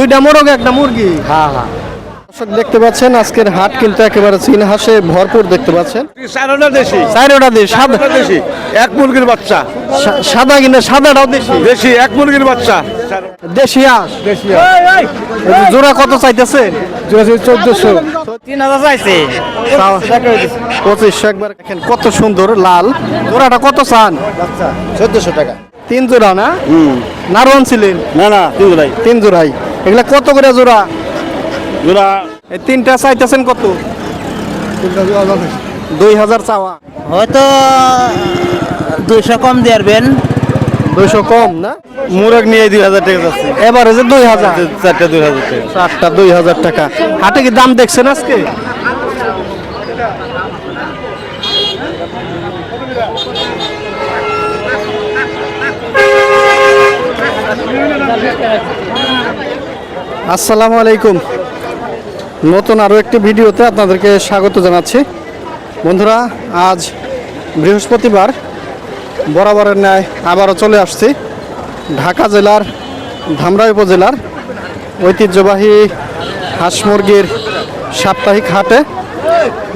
দুইটা মোরগ একটা মুরগি। হ্যাঁ হ্যাঁ। দর্শক দেখতে পাচ্ছেন আজকের হাট কিন্তু একেবারে চীন হাঁসে ভরপুর দেখতে পাচ্ছেন। চারোটা দেশি। চারোটা দেশ সাদা দেশি। এক মুরগির বাচ্চা। সাদা কিনা সাদাটাও দেশি। দেশি এক মুরগির বাচ্চা। দেশি হাঁস। যে জোড়া কত চাইতেছে? চোদ্দশো। তিন হাজার চাইছে। পঁচিশশো একবার দেখেন কত সুন্দর লাল। জোড়াটা কত চান? চোদ্দশো টাকা। তিন জোড়া না? নারওয়ান ছিলেন। না না তিন ভাই তিন জোড়াই। এগুলা কত করে জোড়া? জোড়া এই তিনটা চাইতেছেন কত? দুই হাজার চাওয়া। হয়তো দুইশো কম দিয়ারবেন দুইশো কম না? মুরগ নিয়ে দুই হাজার টাকা যাচ্ছে। এবারে যে দুই হাজার। চারটা দুই হাজার টাকা। চারটা দুই হাজার টাকা। হাটে কি দাম দেখছেন আজকে? আসসালামু আলাইকুম। নতুন আরও একটি ভিডিওতে আপনাদেরকে স্বাগত জানাচ্ছি। বন্ধুরা, আজ বৃহস্পতিবার, বরাবরের ন্যায় আবারও চলে আসছি ঢাকা জেলার ধামরা উপজেলার ঐতিহ্যবাহী হাঁস মুরগির সাপ্তাহিক হাটে।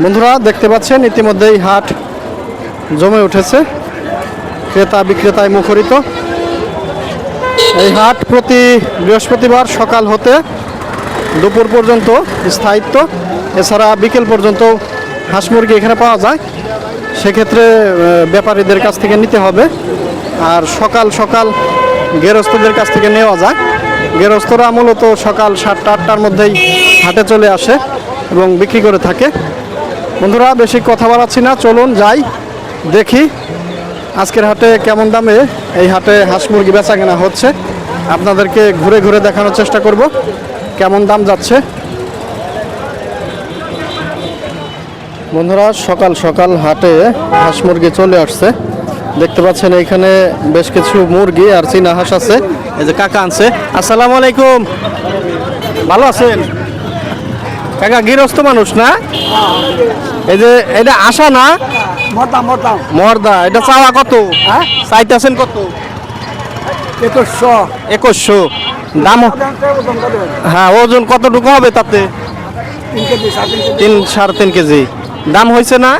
বন্ধুরা, দেখতে পাচ্ছেন, ইতিমধ্যেই হাট জমে উঠেছে। ক্রেতা বিক্রেতায় মুখরিত। এই হাট প্রতি বৃহস্পতিবার সকাল হতে দুপুর পর্যন্ত স্থায়িত্ব। এছাড়া বিকেল পর্যন্ত হাঁস মুরগি এখানে পাওয়া যায়। সেক্ষেত্রে ব্যাপারীদের কাছ থেকে নিতে হবে। আর সকাল সকাল গেরস্থদের কাছ থেকে নেওয়া যায়। গেরস্থরা মূলত সকাল সাতটা, আটটার মধ্যেই হাটে চলে আসে এবং বিক্রি করে থাকে। বন্ধুরা, বেশি কথা বাড়াচ্ছি না। চলুন যাই, দেখি আজকের হাটে কেমন দামে এই হাটে হাঁস মুরগি বেচা কেনা হচ্ছে? আপনাদেরকে ঘুরে ঘুরে দেখানোর চেষ্টা করব। কেমন দাম যাচ্ছে? বন্ধুরা, সকাল সকাল হাটে হাঁস মুরগি চলে আসছে। দেখতে পাচ্ছেন এইখানে বেশ কিছু মুরগি আর চীনা হাঁস আছে। এই যে কাকা আনছে। আসসালামু আলাইকুম। ভালো আছেন? কাকা, গৃহস্থ মানুষ না? এই যে এটা আশা না? মতাম মতাম মর্দা এটা চাওয়া কত? হ্যাঁ? চাইতেছেন কত? একুশশো। একুশশো। দাম হ্যাঁ ওজন কতটুকু হবে তাতে? তিন সাড়ে তিন কেজি। দাম হয়েছে না?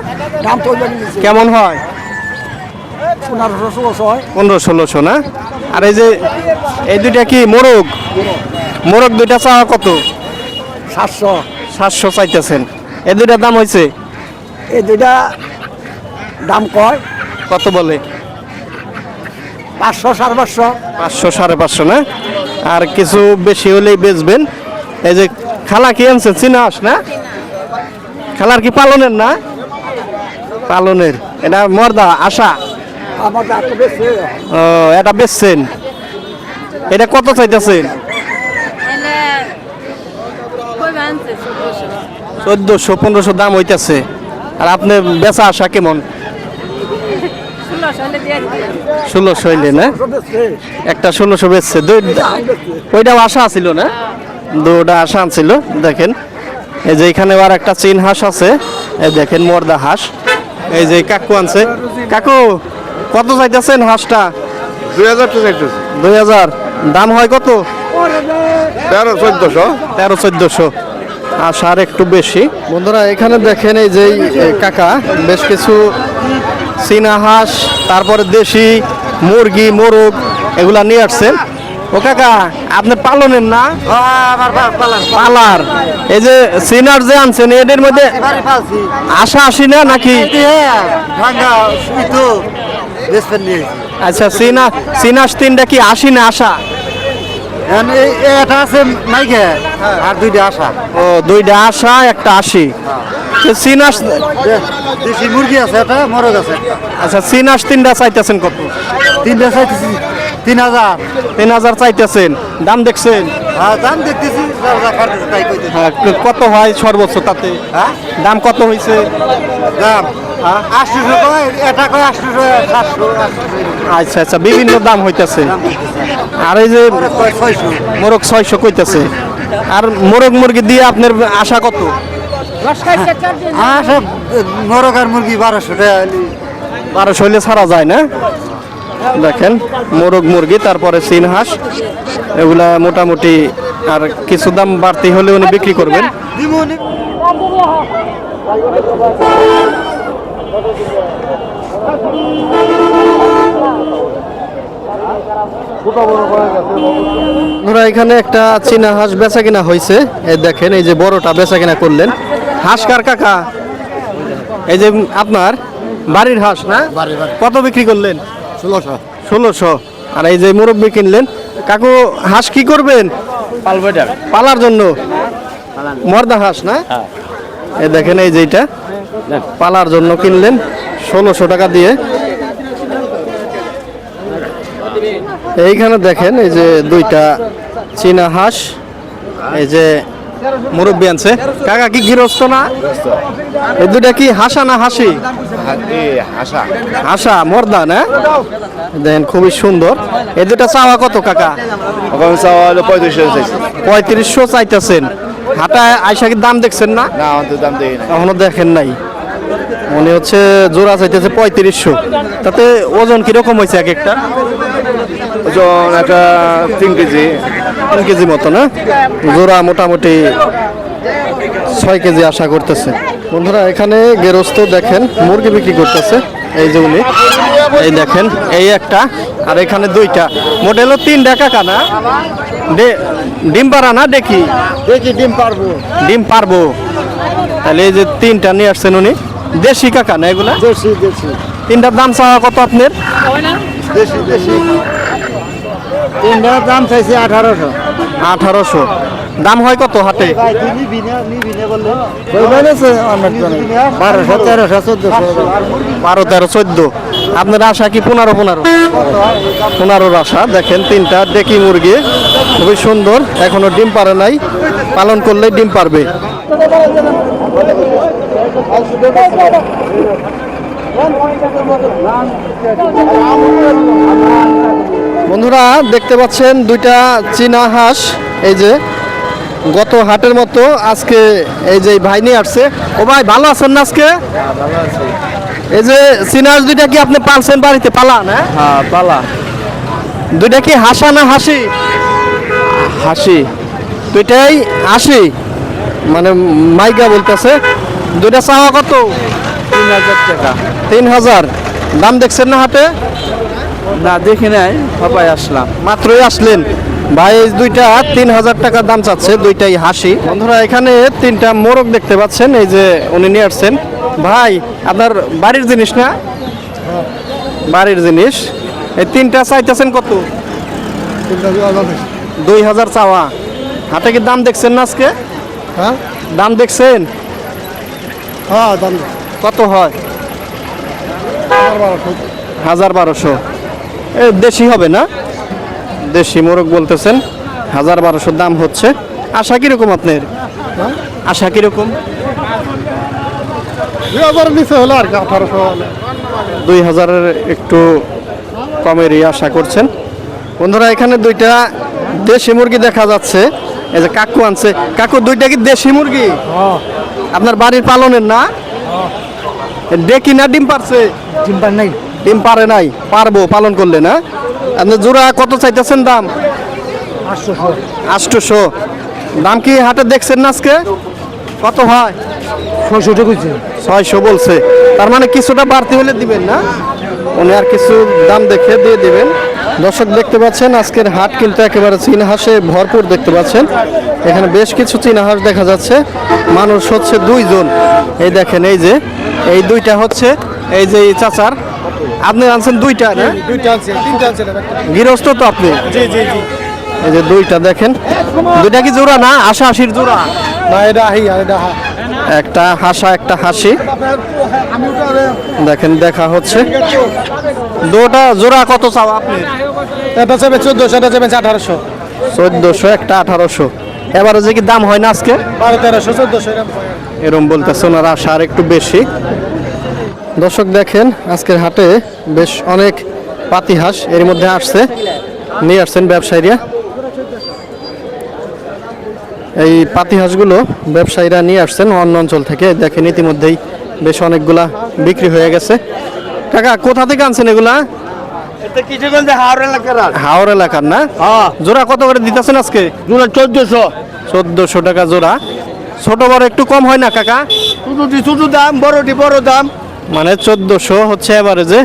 দাম কেমন হয়। পনেরো ষোলোশো না? আর এই যে এই দুইটা কি মোরগ? মোরগ দুইটা চাওয়া কত? সাতশো। সাতশো চাইতেছেন। এই দুইটার দাম হয়েছে? এই দুইটা দাম কয়? কত বলে? পাঁচশো সাড়ে পাঁচশো। পাঁচশো সাড়ে পাঁচশো না? আর কিছু বেশি হলেই বেচবেন। এই যে খালা কি আনছেন? চিনা চিনাস না? খালার কি পালনের না? পালনের। এটা মর্দা আশা? ও এটা বেচছেন। এটা কত চাইতেছেন? চোদ্দশো পনেরোশো দাম হইতেছে। আর আপনি বেচা আসা কেমন? ষোলোশো হইলে না? একটা ষোলোশো বেচছে। ওইটাও আশা ছিল না? দুটা আশা ছিল দেখেন। এই যে এখানে আর একটা চীন হাঁস আছে। এই দেখেন মর্দা হাঁস। এই যে কাকু আনছে। কাকু কত চাইতেছেন হাঁসটা? দুই হাজার চাইতেছে। দুই হাজার। দাম হয় কত? তেরো চোদ্দশো। তেরো চোদ্দশো। আশার একটু বেশি। বন্ধুরা এখানে দেখেন এই যে এই কাকা বেশ কিছু চীনা হাঁস তারপরে দেশি মুরগি মোরগ এগুলা নিয়ে আসছেন ও কাকা আপনি পালনের না? পালার। এই যে সিনার যে আনছেন এদের মধ্যে আশা আসি না নাকি? আচ্ছা সিনা সিনাস তিনটা কি আসি না আশা? এটা আছে নাইকে আর দুইটা আশা। ও দুইটা আশা একটা আশি। সিনাস দেশি মুরগি আছে এটা মরগ আছে। আচ্ছা সিনাস তিনটা চাইতেছেন কত? তিনটা চাইতেছি। তিন হাজার। তিন হাজার চাইতেছেন। দাম দেখছেন? হ্যাঁ দাম দেখতেছি। হ্যাঁ, কত হয় সর্বোচ্চ তাতে? হ্যাঁ? দাম কত হয়েছে দাম? হ্যাঁ? আচ্ছা আচ্ছা বিভিন্ন দাম হইতেছে। আর এই যে মোরগ ছয়শো। কইতেছে। আর মোরগ মুরগি দিয়ে আপনার আশা কত? হ্যাঁ সব মোরগ আর মুরগি বারোশো টাকা বারোশো হইলে ছাড়া যায় না? দেখেন মোরগ মুরগি তারপরে সিন হাঁস। এগুলা মোটামুটি আর কিছু দাম বাড়তি হলে উনি বিক্রি করবেন। এখানে একটা চীনা হাঁস বেচা কিনা হয়েছে এই দেখেন এই যে বড়টা বেচা কিনা করলেন। হাঁস কার কাকা? এই যে আপনার বাড়ির হাঁস না? কত বিক্রি করলেন? ষোলোশো। ষোলোশো। আর এই যে মুরব্বি কিনলেন কাকু হাঁস কি করবেন? পালার জন্য? মর্দা হাঁস না? এই দেখেন এই যেটা পালার জন্য কিনলেন ষোলোশো টাকা দিয়ে। এইখানে দেখেন এই যে দুইটা চীনা হাঁস এই যে মুরব্বি আনছে কাকা কি গৃহস্থ না? এই দুইটা কি হাসা না হাসি? হাসা মর্দা না? দেখেন খুবই সুন্দর। এই দুটা চাওয়া কত কাকা? ওখানে চাওয়া হলো পঁয়ত্রিশশো পঁয়ত্রিশশো চাইতেছেন। হাটা আইসা কি দাম দেখছেন না? না আমাদের দাম এখনও দেখেন নাই। মনে হচ্ছে জোড়া চাইতেছে পঁয়ত্রিশশো। তাতে ওজন কীরকম হয়েছে এক একটা? ওজন একটা তিন কেজি। তিন কেজি মতো না? জোড়া মোটামুটি ছয় কেজি আশা করতেছে। বন্ধুরা এখানে গেরস্ত দেখেন মুরগি বিক্রি করতেছে এই যে উনি। এই দেখেন এই একটা আর এখানে দুইটা। মোট হলো তিন টাকা কানা ডিম পাড়া না দেখি? দেখি ডিম পারব ডিম পারব তাহলে এই যে তিনটা নিয়ে আসছেন উনি। দেশি কাকা না এগুলা? দেশি দেশি। তিনটার দাম চাওয়া কত আপনার? দেশি দেশি। তিনটার দাম চাইছি আঠারোশো। আঠারোশো। দাম হয় কত হাটে? বারোশো তেরোশো চোদ্দশো। বারো তেরো চোদ্দ। আপনার আশা কি পনেরো পনেরো? পনেরোর আশা। দেখেন তিনটা ডেকি মুরগি। খুবই সুন্দর। এখনও ডিম পারে নাই। পালন করলে ডিম পারবে। বন্ধুরা দেখতে পাচ্ছেন দুইটা চীনা হাঁস। এই যে গত হাটের মতো আজকে এই যে ভাই নিয়ে আসছে। ও ভাই ভালো আছেন না আজকে? এই যে চীনা হাঁস দুইটা কি আপনি পালছেন বাড়িতে? পালা না? হ্যাঁ পালা। দুইটা কি হাসা না হাসি? হাসি। দুইটাই হাসি। মানে মাইকা বলতেছে। দুইটা চাওয়া কত? তিন হাজার টাকা। তিন হাজার। দাম দেখছেন না হাটে? না দেখি নাই সবাই আসলাম মাত্রই আসলেন। ভাই এই দুইটা তিন হাজার টাকা দাম চাচ্ছে দুইটাই হাসি। বন্ধুরা এখানে তিনটা মোরগ দেখতে পাচ্ছেন এই যে উনি নিয়ে আসছেন। ভাই আপনার বাড়ির জিনিস না? বাড়ির জিনিস। এই তিনটা চাইতেছেন কত? দুই হাজার চাওয়া। হাতে কি দাম দেখছেন না আজকে? হ্যাঁ? দাম দেখছেন? হ্যাঁ দাম কত হয়? হাজার বারোশো। দেশি হবে না? দেশি মোরগ বলতেছেন হাজার বারোশো দাম হচ্ছে। আশা কীরকম আপনার? আশা কীরকম? দুই হাজারের একটু কমেরই আশা করছেন। বন্ধুরা এখানে দুইটা দেশি মুরগি দেখা যাচ্ছে। এই যে কাকু আনছে। কাকু দুইটা কি দেশি মুরগি? আপনার বাড়ির পালনের না? ডেকি না ডিম পারছে? চিন্তা নেই। ডিম পারে নাই পারব পালন করলে না? আপনি জোড়া কত চাইতেছেন দাম? আটশোশো। দাম কি হাটে দেখছেন না আজকে? কত হয়? ছয়শো টাকা ছয়শো বলছে। তার মানে কিছুটা বাড়তি হলে দিবেন না? উনি আর কিছু দাম দেখে দিয়ে দিবেন। দর্শক দেখতে পাচ্ছেন আজকের হাট কিন্তু একেবারে চীন হাঁসে ভরপুর দেখতে পাচ্ছেন। এখানে বেশ কিছু চীনা হাঁস দেখা যাচ্ছে। মানুষ হচ্ছে দুইজন। এই দেখেন এই যে এই দুইটা হচ্ছে এই যে এই চাচার। আপনি আনছেন দুইটা না? দুইটা আছে তিনটা আছে গৃহস্থ তো আপনি? জি জি জি। এই যে দুইটা দেখেন। দুইটা কি জোড়া না? আশা আশির জোড়া? না এটা আহি আর এটা একটা হাসা একটা হাসি। দেখেন দেখা হচ্ছে। দুটা জোড়া কত চাও আপনি? এটা যাবে চোদ্দশো এটা যাবে আঠারোশো। চোদ্দশো একটা আঠারোশো। এবারে যে কি দাম হয় না আজকে? বারো তেরোশো চোদ্দশো এরকম। এরম বলতেছে ওনার আশা আর একটু বেশি। দর্শক দেখেন আজকের হাটে বেশ অনেক পাতি হাঁস এর মধ্যে আসছে। নিয়ে আসছেন ব্যবসায়ীরা। এই পাতি হাঁসগুলো ব্যবসায়ীরা নিয়ে আসছেন অন্য অঞ্চল থেকে। দেখেন ইতিমধ্যেই বেশ অনেকগুলা বিক্রি হয়ে গেছে। কাকা কোথা থেকে আনছেন এগুলা? হাওড় এলাকার না? হ্যাঁ। জোড়া কত করে দিতেছেন আজকে? চোদ্দশো। চোদ্দশো টাকা জোড়া। ছোট বড় একটু কম হয় না কাকা? ছোটটি ছোট দাম বড়টি বড় দাম। মানে চোদ্দশো হচ্ছে এভারেজে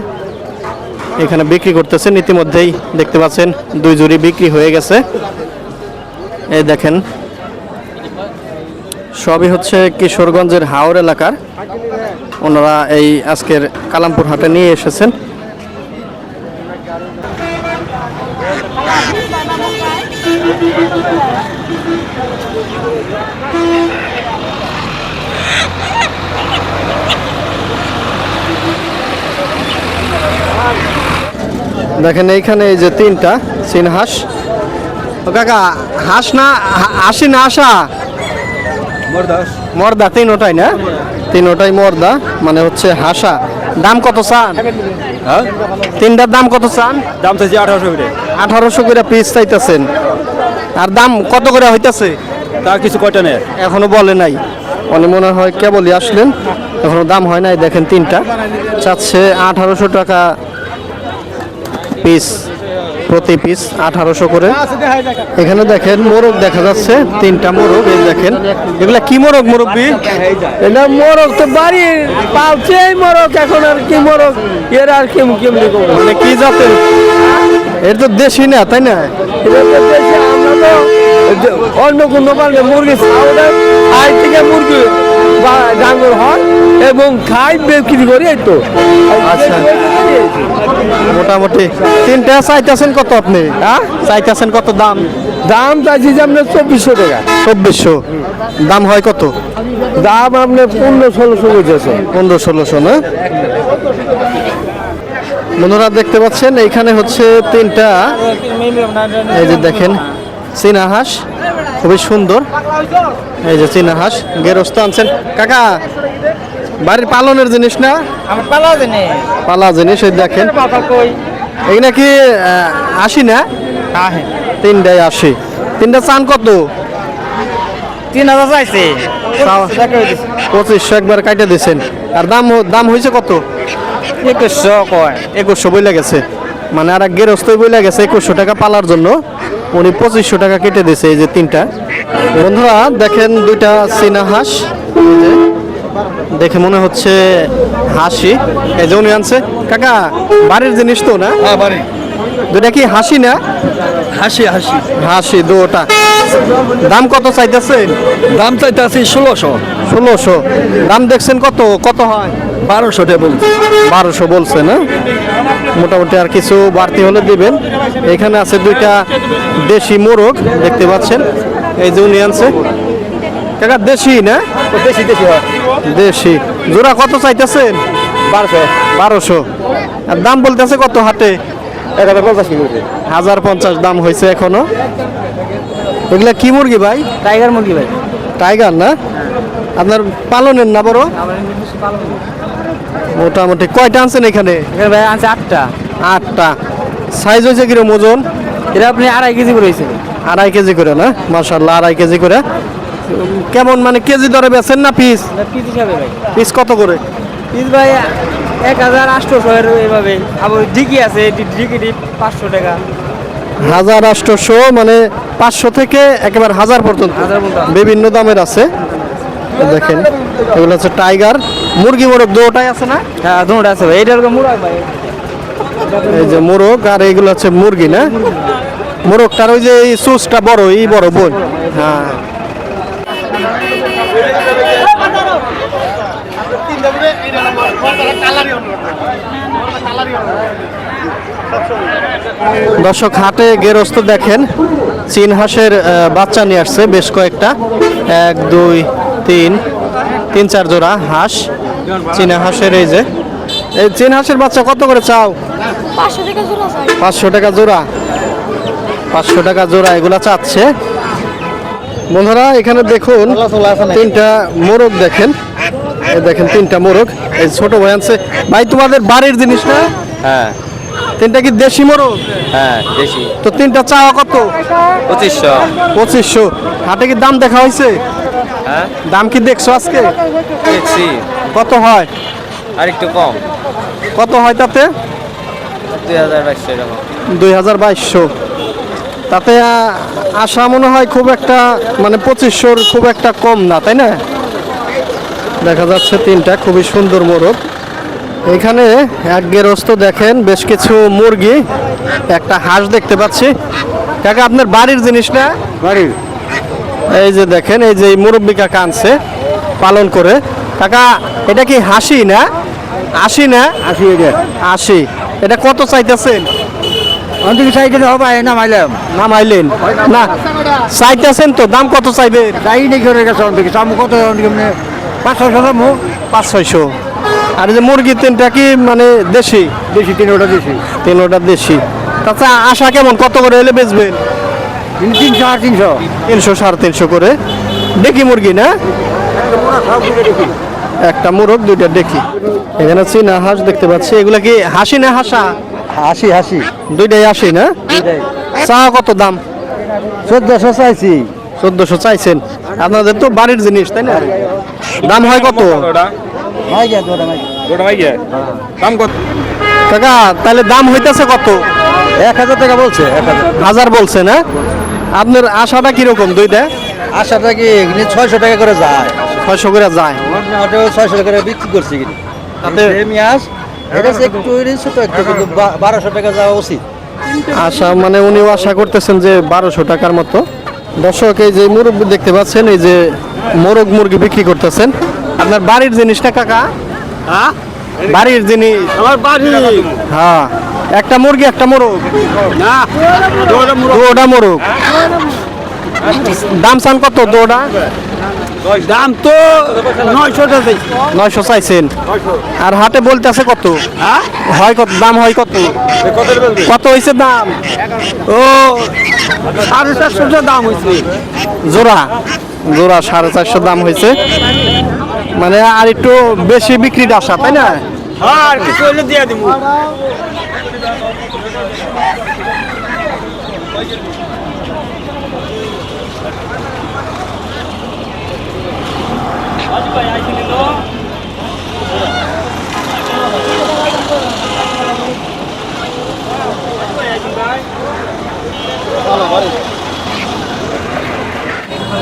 এখানে বিক্রি করতেছেন। ইতিমধ্যেই দেখতে পাচ্ছেন দুই জুড়ি বিক্রি হয়ে গেছে। এই দেখেন, সবই হচ্ছে কিশোরগঞ্জের হাওর এলাকার। ওনারা এই আজকের কালামপুর হাটে নিয়ে এসেছেন। দেখেন এইখানে এই যে তিনটা চীন হাঁস। ও কাকা হাঁস না আসি না আশা মর্দা। তিনোটাই না? তিনোটাই মর্দা মানে হচ্ছে হাসা। দাম কত চান? তিনটার দাম কত চান? দাম চাইছি আঠারোশো করে। আঠারোশো করে পিস চাইতেছেন। আর দাম কত করে হইতাছে? তা কিছু কয়টা নেই এখনও বলে নাই। উনি মনে হয় কেবলই আসলেন। এখনও দাম হয় নাই দেখেন তিনটা। চাচ্ছে আঠারোশো টাকা পিস প্রতি পিস আঠারোশো করে। এখানে দেখেন মোরগ দেখা যাচ্ছে তিনটা মোরগ এই দেখেন। এগুলা কি মোরগ মুরব্বী? এটা মোরগ তো বাড়ি পালছে এই মোরগ এখন আর কি মোরগ এর আর কেমনি মানে কি জাতের? এর তো দেশি না তাই না? এটা তো দেশে আমরা তো অন্য কোনো পালে মুরগি আই থেকে মুরগি ডাঙ্গর হয় এবং খাই বিক্রি করি এই তো। আচ্ছা। মোটামুটি। তিনটা চাইতেছেন কত আপনি? হ্যাঁ? চাইতেছেন কত দাম? দাম চাইছি যে আপনার চব্বিশশো টাকা। চব্বিশশো। দাম হয় কত? দাম আপনার পনেরো ষোলোশো বুঝেছে পনেরো ষোলোশো না? বন্ধুরা দেখতে পাচ্ছেন এইখানে হচ্ছে তিনটা। এই যে দেখেন চীনা হাঁস খুবই সুন্দর। এই যে চীনা হাঁস গেরস্ত আনছেন। কাকা বাড়ির পালনের জিনিস না? আমার পালা দেনে পালা জিনিস এই দেখেন। পাতা কই? এখানে কি আহ, আশি না? আহে। তিনটায় আশি। তিনটা চান কত? তিন হাজার চাইছে। পঁচিশশো একবার কাটে দিয়েছেন আর দাম দাম হয়েছে কত? একুশশো কয়। একুশশো বইলে গেছে। মানে আর এক গেরস্তই বইলে গেছে একুশশো টাকা পালার জন্য। উনি পঁচিশশো টাকা কেটে দিয়েছে এই যে তিনটা। বন্ধুরা দেখেন দুইটা চীনা হাঁস। দেখে মনে হচ্ছে হাসি। এই যে উনি আনছে। কাকা বাড়ির জিনিস তো না? হ্যাঁ বাড়ি। দুটা কি হাসি না? হাসি হাসি। হাসি দুটা। দাম কত চাইতেছেন দাম চাইতে আছি ষোলোশো। ষোলোশো। দাম দেখছেন কত? কত হয়? বারোশো টেবল বারোশো বলছে না? মোটামুটি আর কিছু বাড়তি হলে দিবেন। এখানে আছে দুইটা দেশি মোরগ দেখতে পাচ্ছেন। এই যে উনি আনছে। কাকা দেশি না? বেশি বেশি হয়। দেশি। জোড়া কত চাইতেছেন? বারোশো। বারোশো। আর দাম বলতেছে কত হাটে? এক হাজার পঞ্চাশ হাজার পঞ্চাশ দাম হয়েছে এখনও। এগুলা কি মুরগি ভাই? টাইগার মুরগি ভাই। টাইগার না? আপনার পালনের না বড়? মোটামুটি। কয়টা আনছেন এখানে? ভাই আছে আটটা। আটটা। সাইজ হয়েছে কিরম ওজন? এটা আপনি আড়াই কেজি করে আড়াই কেজি করে না? মার্শাল্লাহ আড়াই কেজি করে। কেমন মানে কেজি দরে বেচেন না পিস? পিস হিসাবে ভাই। পিস কত করে? পিস ভাই এক হাজার আটশোশো এর এভাবে। আবার ডিকি আছে ডিকি পাঁচশো টাকা। হাজার আটশোশো মানে পাঁচশো থেকে একেবারে হাজার পর্যন্ত। বিভিন্ন দামের আছে। দেখেন এগুলো হচ্ছে টাইগার। মুরগি মোরগ দুটাই আছে না? হ্যাঁ দুটা আছে ভাই। এটা ওরকম মুরাগ ভাই। এই যে মোরগ আর এইগুলো হচ্ছে মুরগি না? মোরগটার ওই যে এই সুসটা বড় এই বড় বই হ্যাঁ। দর্শক হাটে গেরস্ত দেখেন চীন হাঁসের বাচ্চা নিয়ে আসছে বেশ কয়েকটা। এক দুই তিন তিন চার জোড়া হাঁস চীনা হাঁসের এই যে। এই চীন হাঁসের বাচ্চা কত করে চাও? পাঁচশো টাকা জোড়া পাঁচশো টাকা জোড়া। পাঁচশো টাকা জোড়া এগুলা চাচ্ছে। বন্ধুরা এখানে দেখুন তিনটা মোরগ দেখেন। দেখেন তিনটা মোরগ। এই ছোট ভাই আনছে। ভাই তোমাদের বাড়ির জিনিস না? হ্যাঁ। তিনটা কি দেশি মোরগ? হ্যাঁ দেশি। তো তিনটা চাওয়া কত? পঁচিশশো। পঁচিশশো। হাটে কি দাম দেখা হয়েছে? হ্যাঁ? দাম কি দেখছ আজকে? দেখছি। কত হয়? আর একটু কম। কত হয় তাতে? দুই হাজার বাইশশো এরকম। দুই হাজার বাইশশো। তাতে আশা মনে হয় খুব একটা মানে পঁচিশশোর খুব একটা কম না তাই না? দেখা যাচ্ছে তিনটা খুবই সুন্দর মোরগ। এখানে এক গেরস্ত দেখেন বেশ কিছু মুরগি একটা হাঁস দেখতে পাচ্ছি। কাকা আপনার বাড়ির জিনিস না? বাড়ির। এই যে দেখেন এই যে মুরব্বী কাকা আনছে পালন করে। কাকা এটা কি হাসি না? আশি না? আসি এটা আশি। এটা কত চাইতেছেন? অন্তিম হবে নামাইলাম। নামাইলেন। না চাইতেছেন তো দাম কত নাকি করে গেছে চামু কত অন্তিম পাঁচশো শতাংশ পাঁচ ছয়শো। আর যে মুরগি তিনটা কি মানে দেশি? বেশি তিন ওটা বেশি তিনোটা দেশি। তাতে আশা কেমন? কত করে এলে বেচবেন তিনশো আর তিনশো। তিনশো সাড়ে তিনশো করে। দেখি মুরগি না? একটা মুরগ দুইটা দেখি। এখানে চীনা হাঁস দেখতে পাচ্ছি। এগুলা কি হাসি না হাসা? হাসি হাসি। দুইটাই আসি না? চা কত দাম? চোদ্দশো চাইছি। চোদ্দশো চাইছেন। আপনাদের তো বাড়ির জিনিস তাই না? দাম হয় কত? গিয়া তোরা কাকা তাহলে দাম হইতেছে কত? এক হাজার টাকা বলছে হাজার। বলছে না? আপনার আশাটা কীরকম দুইটা? আশাটা কি ছয়শো টাকা করে যায়? ছয়শো করে যায়। ছয়শো টাকা করে বিক্রি করছি কিন্তু। বারোশো টাকা যাওয়া উচিত। আশা মানে উনিও আশা করতেছেন যে বারোশো টাকার মতো। দর্শক এই যে মুরগ দেখতে পাচ্ছেন এই যে মোরগ মুরগি বিক্রি করতেছেন। আপনার বাড়ির জিনিসটা কাকা? বাড়ির জিনিস। আমার বাড়ি। হ্যাঁ। একটা মুরগি একটা মোরগ। না দুটা মোরগ। দাম চান কত? দুটা? দাম তো নয়শো নয়শো চাইছেন। আর হাটে বলতেছে কত? হয়? কত? দাম হয় কত? কত হয়েছে দাম? ও সাড়ে চারশো দাম হয়েছে জোড়া? জোড়া সাড়ে চারশো দাম হয়েছে মানে আর একটু বেশি বিক্রির আশা তাই না? আর কিছু হলে দিয়ে দিব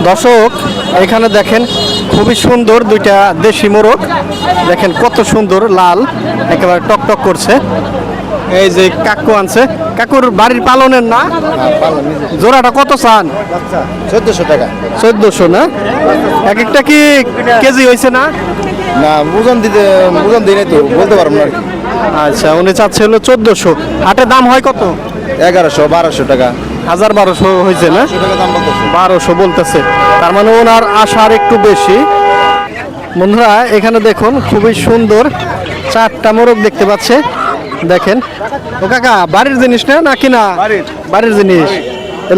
দর্শক এখানে দেখেন খুবই সুন্দর দুইটা দেশি মোরগ। দেখেন কত সুন্দর লাল একেবারে টক টক করছে। এই যে কাকু আনছে। কাকুর বাড়ির পালনের না? জোড়াটা কত চান? চোদ্দশো টাকা। চোদ্দশো না? এক একটা কি কেজি হয়েছে না? না ওজন দিতে ওজন দিই নাই তো বলতে পারব না আচ্ছা উনি চাচ্ছে হলো চোদ্দশো। হাটে দাম হয় কত? এগারোশো বারোশো টাকা। হাজার বারোশো হয়েছে না? বারোশো বলতেছে। তার মানে ওনার আশার একটু বেশি। বন্ধুরা এখানে দেখুন খুবই সুন্দর চারটা মোরগ দেখতে পাচ্ছে। দেখেন। ও কাকা বাড়ির জিনিস না নাকি না বাড়ির। জিনিস।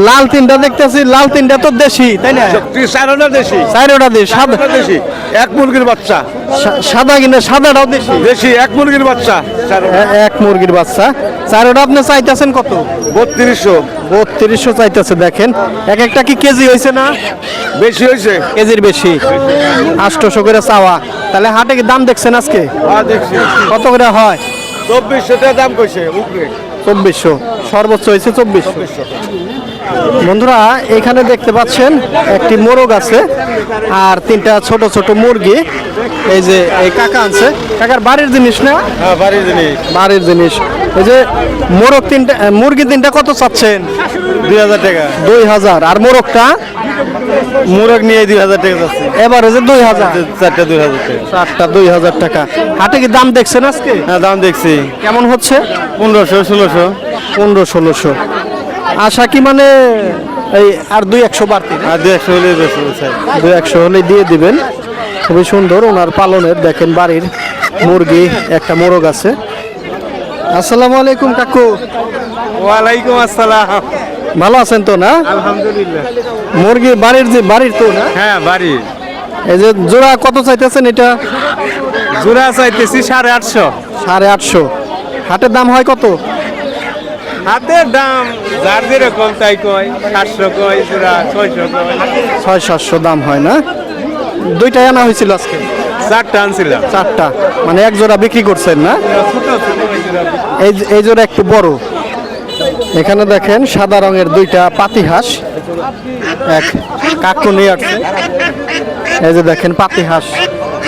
লাল তিনটা দেখতেছি লাল তিনটা তো দেশি তাই না? চারোটা দেশি। চারোটা দেশ সাদা দেশি। এক মুরগির বাচ্চা। সাদা কিনা সাদাটাও দেশি। দেশি এক মুরগির বাচ্চা। এক মুরগির বাচ্চা। চারোটা আপনি চাইতেছেন কত? বত্রিশশো। বত্রিশশো চাইতেছে দেখেন। এক একটা কি কেজি হয়েছে না? বেশি হয়েছে। কেজির বেশি। আষ্টশো করে চাওয়া। তাহলে হাটে কি দাম দেখছেন আজকে? হ্যাঁ কত করে হয়? চব্বিশশো টাকা দাম কইছে উপরে। চব্বিশশো। সর্বোচ্চ হয়েছে চব্বিশশো। বন্ধুরা এখানে দেখতে পাচ্ছেন একটি মোরগ আছে আর তিনটা ছোট ছোট মুরগি। এই যে এই কাকা আনছে। কাকার বাড়ির জিনিস না? হ্যাঁ বাড়ির জিনিস। বাড়ির জিনিস। এই যে মোরগ তিনটা মুরগি তিনটা কত চাচ্ছেন? দুই হাজার টাকা। দুই হাজার। আর মোরগটা? মোরগ নিয়ে দুই হাজার টাকা যাচ্ছে এবার যে দুই হাজার। চারটা দুই হাজার টাকা। চারটা দুই হাজার টাকা। হাটে কি দাম দেখছেন আজকে? হ্যাঁ দাম দেখছি। কেমন হচ্ছে? পনেরোশো ষোলোশো। পনেরো ষোলোশো। আশা কি মানে এই আর দুই একশো বাড়তি আর দুই একশো হলে দুই একশো হলে দিয়ে দিবেন। খুবই সুন্দর ওনার পালনের দেখেন বাড়ির মুরগি একটা মোরগ আছে। আসসালামু আলাইকুম কাকু। ওয়ালাইকুম আসসালাম। ভালো আছেন তো না? আলহামদুলিল্লাহ। মুরগি বাড়ির যে বাড়ির তো না? হ্যাঁ বাড়ি। এই যে জোড়া কত চাইতেছেন এটা? জোড়া চাইতেছি সাড়ে আটশো। সাড়ে আটশো। হাটের দাম হয় কত? হাতের দাম যার যেরকম তাই কয় সাতশো কয় ছয়শো কয়। ছয় সাতশো দাম হয় না? দুইটাই আনা হয়েছিল আজকে? চারটা আনছিলাম। চারটা। মানে এক জোড়া বিক্রি করছেন না? এই এই জোড়া একটু বড়। এখানে দেখেন সাদা রঙের দুইটা পাতি হাঁস এক কাকু নিয়ে আসছে। এই যে দেখেন পাতি হাঁস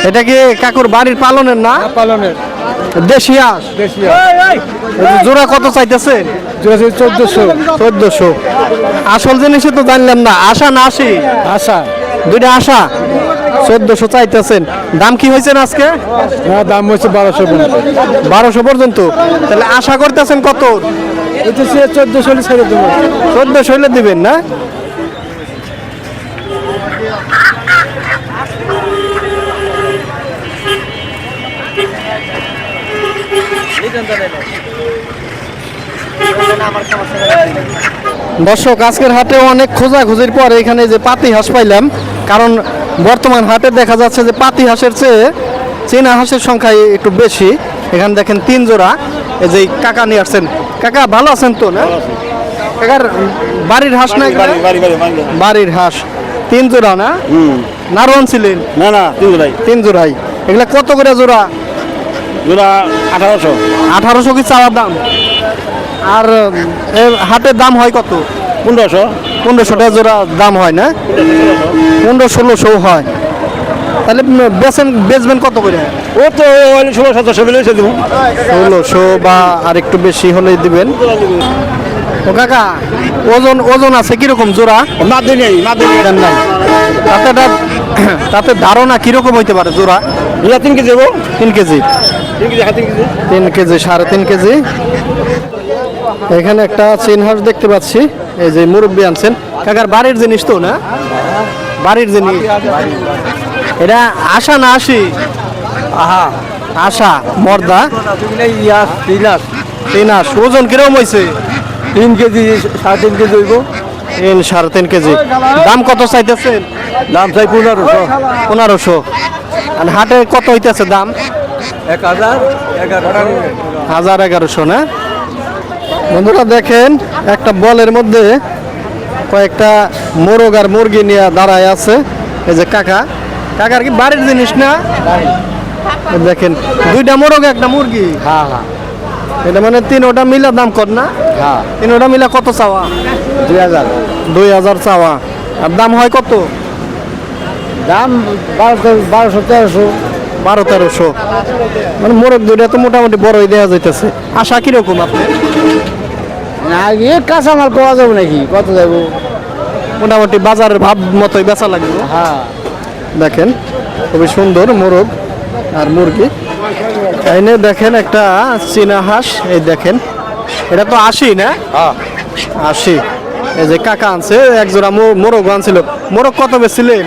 এটা কি কাকুর বাড়ির পালনের না? পালনের। দেশি হাঁস যে জোড়া কত চাইতেছেন চোদ্দশো। চোদ্দশো। আসল জিনিসে তো জানলাম না আশা না আসি আশা। দুইটা আশা। চোদ্দশো চাইতেছেন। দাম কি হয়েছে না আজকে? হ্যাঁ দাম হয়েছে বারোশো বারোশো পর্যন্ত। তাহলে আশা করতেছেন কত? চোদ্দশো চোদ্দশো হলে দিবেন না? দর্শক আজকের হাটে অনেক খোঁজাখুঁজির পর এখানে যে পাতি হাঁস পাইলাম কারণ বর্তমান হাটে দেখা যাচ্ছে যে পাতি হাঁসের চেয়ে চীনা হাঁসের সংখ্যা একটু বেশি। এখানে দেখেন তিন জোড়া। এই যে কাকা নিয়ে আসছেন। কাকা ভালো আছেন তো না? কাকার বাড়ির হাঁস না বাড়ির হাঁস। তিন জোড়া না? নারওয়ান ছিলেন না না তিন জোড়াই। তিন জোড়াই। এগুলা কত করে জোড়া? জোড়া আঠারোশো। আঠারোশো কি চাওয়ার দাম? আর হাটের দাম হয় কত? পনেরোশো। পনেরোশো টাকা জোড়া দাম হয় না? পনেরো ষোলোশো হয়। তাহলে বেচেন বেচবেন কত করে? ও তো ষোলো সতেরোশো মিলে দেবো। ষোলোশো বা আর একটু বেশি হলেই দিবেন। ও কাকা ওজন ওজন আছে কীরকম জোড়া? নেই মাদি নেই। তাতে তাতে ধারণা কীরকম হইতে পারে জোড়া? জোড়া তিন কেজি দেবো তিন কেজি। তিন কেজি তিন কেজি? তিন কেজি সাড়ে তিন কেজি। এখানে একটা চিন হাঁস দেখতে পাচ্ছি। এই যে মুরব্বী আনছেন। কাকার বাড়ির জিনিস তো না? বাড়ির জিনিস। এটা আশা না আসি আহা। আশা মর্দা। ইয়াস তিনাস ওজন কীরকম হয়েছে তিন কেজি সাড়ে তিন কেজি হইব। তিন সাড়ে তিন কেজি। দাম কত চাইতেছেন? দাম চাই পনেরোশো। পনেরোশো। আর হাটে কত হইতেছে দাম? এক হাজার হাজার এগারোশো না? বন্ধুরা দেখেন একটা বলের মধ্যে কয়েকটা মোরগ আর মুরগি নিয়ে দাঁড়ায় আছে। এই যে কাকা। কাকার কি বাড়ির জিনিস না? দেখেন দুইটা মোরগ একটা মুরগি? হ্যাঁ হ্যাঁ। এটা মানে তিন ওটা মিলা দাম কর না? হ্যাঁ। তিন ওটা মিলা কত চাওয়া? দুই হাজার। দুই হাজার চাওয়া। আর দাম হয় কত? দাম বারোশো বারোশো তেরোশো। বারো তেরোশো। মানে মোরগ দুইটা তো মোটামুটি বড়ই দেওয়া যাইতেছে। আশা কীরকম আপনি না গিয়ে কাঁচামাল পাওয়া যাবে নাকি? কত যাব মোটামুটি বাজারের ভাব মতোই বেচা লাগবে। হ্যাঁ। দেখেন খুবই সুন্দর মোরগ আর মুরগি। এনে দেখেন একটা চীনা হাঁস এই দেখেন। এটা তো আশি না? হ্যাঁ। আশি। এই যে কাকা আনছে একজোড়া মোরগ আনছিল। মোরগ কত বেচছিলেন?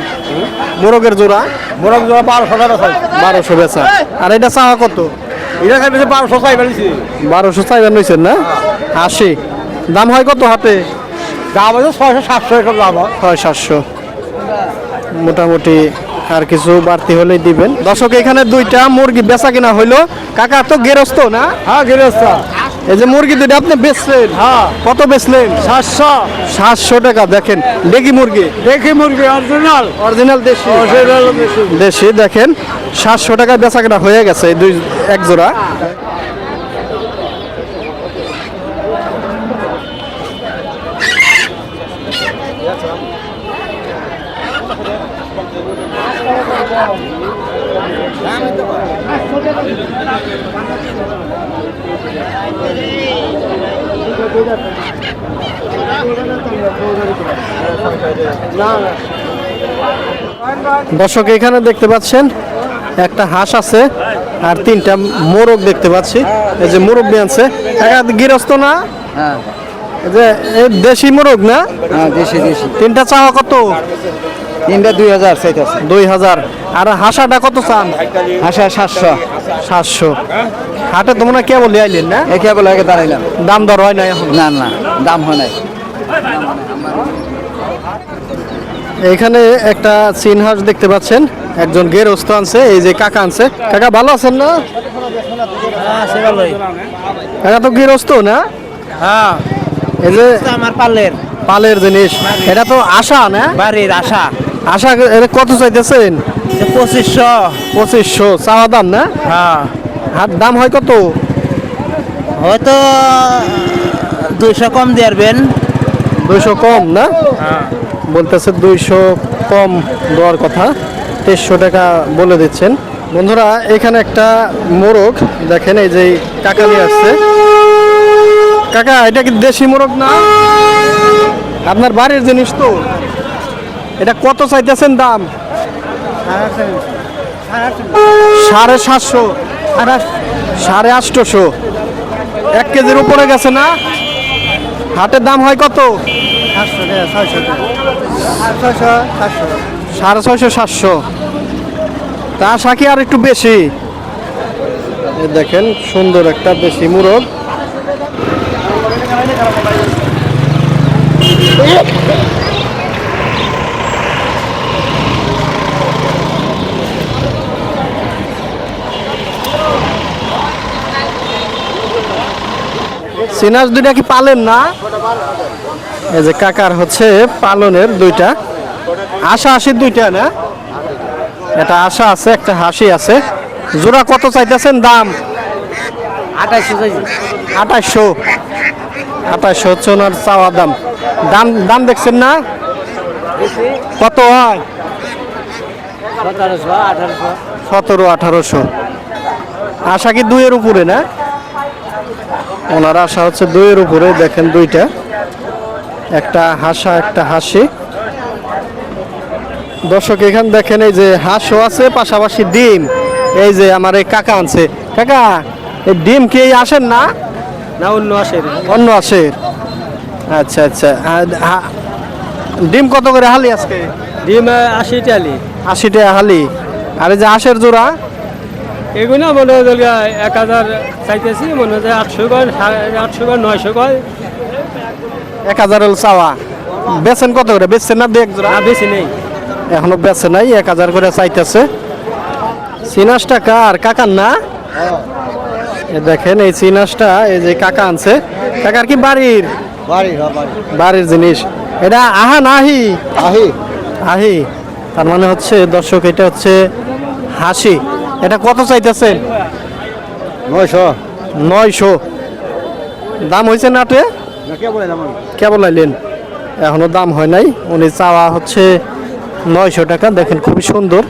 মোরগের জোড়া? মোরগ জোড়া বারোশো টাকা চাই। বারোশো বেচা। আর এটা চাওয়া কত? এটা খাই বেশি বারোশো চাই বেশি। বারোশো চাইবেন নিয়েছেন না? আশি। দাম হয় কত হাতে? দাম আছে ছয়শো সাতশো এসব দাম হয়। ছয় সাতশো। মোটামুটি আর কিছু বাড়তি হলেই দিবেন। দর্শক এখানে দুইটা মুরগি বেচা কিনা হইল। কাকা তো গেরস্ত না? হ্যাঁ গেরস্তা। এই যে মুরগি দুটো আপনি বেচলেন? হ্যাঁ। কত বেচলেন? সাতশো। সাতশো টাকা দেখেন ডেকি মুরগি। দেখি মুরগি অরিজিনাল অরিজিনাল দেশি। দেশি। দেখেন সাতশো টাকা বেচা কেনা হয়ে গেছে এই দুই এক জোড়া। দর্শক এখানে দেখতে পাচ্ছেন একটা হাঁস আছে আর তিনটা মোরগ দেখতে পাচ্ছি। এই যে মুরব্বী আছে টাকা গৃহস্থ না? হ্যাঁ। যে এই দেশি মোরগ না? হ্যাঁ দেশি দেশি। তিনটা চাওয়া কত? তিনটা দুই হাজার চাইতেছে। দুই হাজার। আর হাঁসাটা কত চান? হাসা সাতশো। সাতশো। হাটে তো মনে হয় কেবল আইলেন না? একে বলে একে দাঁড়াইলাম। দাম দর হয় না এখন? না না দাম হয় নাই। এখানে একটা চীন হাঁস দেখতে পাচ্ছেন। একজন গেরস্ত আনছে এই যে কাকা আনছে। কাকা ভালো আছেন না? কাকা তো গৃহস্থ না? হ্যাঁ। এই যে আমার পার্লের পালের জিনিস। এটা তো আশা না? বাড়ির আশা। আশা এটা কত চাইতেছেন? পঁচিশশো। পঁচিশশো। চাওয়া দাম না? হ্যাঁ। হাট দাম হয় কত? হয়তো দুইশো কম দিয়ারবেন দুইশো কম না? বলতেছে দুইশো কম দেওয়ার কথা, তেইশশো টাকা বলে দিচ্ছেন। বন্ধুরা, এখানে একটা মোরগ, দেখেন এই যে এই কাকা নিয়ে আসছে। কাকা, এটা কি দেশি মোরগ না? আপনার বাড়ির জিনিস তো। এটা কত চাইতেছেন দাম? সাড়ে সাতশো। সাড়ে আটশোশো এক কেজির উপরে গেছে না? হাটের দাম হয় কত? সাড়ে ছয়শো সাতশো। তা আশা কি আর একটু বেশি। দেখেন সুন্দর একটা বেশি মুরগ। সিনাস দুইটা কি পালেন না? এই যে কাকার হচ্ছে পালনের দুইটা। আশা আশির দুইটা না? এটা আশা আছে একটা হাসি আছে। জোড়া কত চাইতেছেন দাম? আঠাইশো আঠাশশো আঠাশশো হচ্ছে ওনার চাওয়া দাম। দাম দাম দেখছেন না? কত হয়? সতেরো আঠারোশো। আশা কি দুইয়ের উপরে না? ওনার আশা হচ্ছে দুইয়ের উপরে দেখেন দুইটা। একটা হাসা একটা হাসি। দর্শক এখানে দেখেন এই যে হাঁসও আছে পাশাপাশি ডিম। এই যে আমার এই কাকা আনছে। কাকা এই ডিম কি এই আসেন না? না অন্য আসে অন্য আসে আচ্ছা আচ্ছা। আর ডিম কত করে হালি আজকে? ডিম আশি টালি আশি টাকা হালি। আর এই যে আশের জোড়া? এগুলো মনে হয় এক হাজার চাইতেছি মনে হয় আটশো কয় আটশো কয় নয়শো কয়। এক হাজার হল চাওয়া। বেচেন কত করে? বেচছেন না দেখ জোড়া? বেশি নেই। এখনও বেচে নাই এক হাজার করে চাইতেছে। চিনাসটা কার? কাকার না? দেখেন এই চিনাসটা এই যে কাকা আনছে। কাকার কি বাড়ির? বাড়ি বাড়ি বাড়ির। জিনিস। এটা আহা নাহি আহি? আহি। তার মানে হচ্ছে দর্শক এটা হচ্ছে হাসি। এটা কত চাইতেছেন? নয়শো। নয়শো। দাম হয়েছে নাটে কেবল আইলেন এখনও দাম হয় নাই। উনি চাওয়া হচ্ছে নয়শো টাকা। দেখেন খুবই সুন্দর।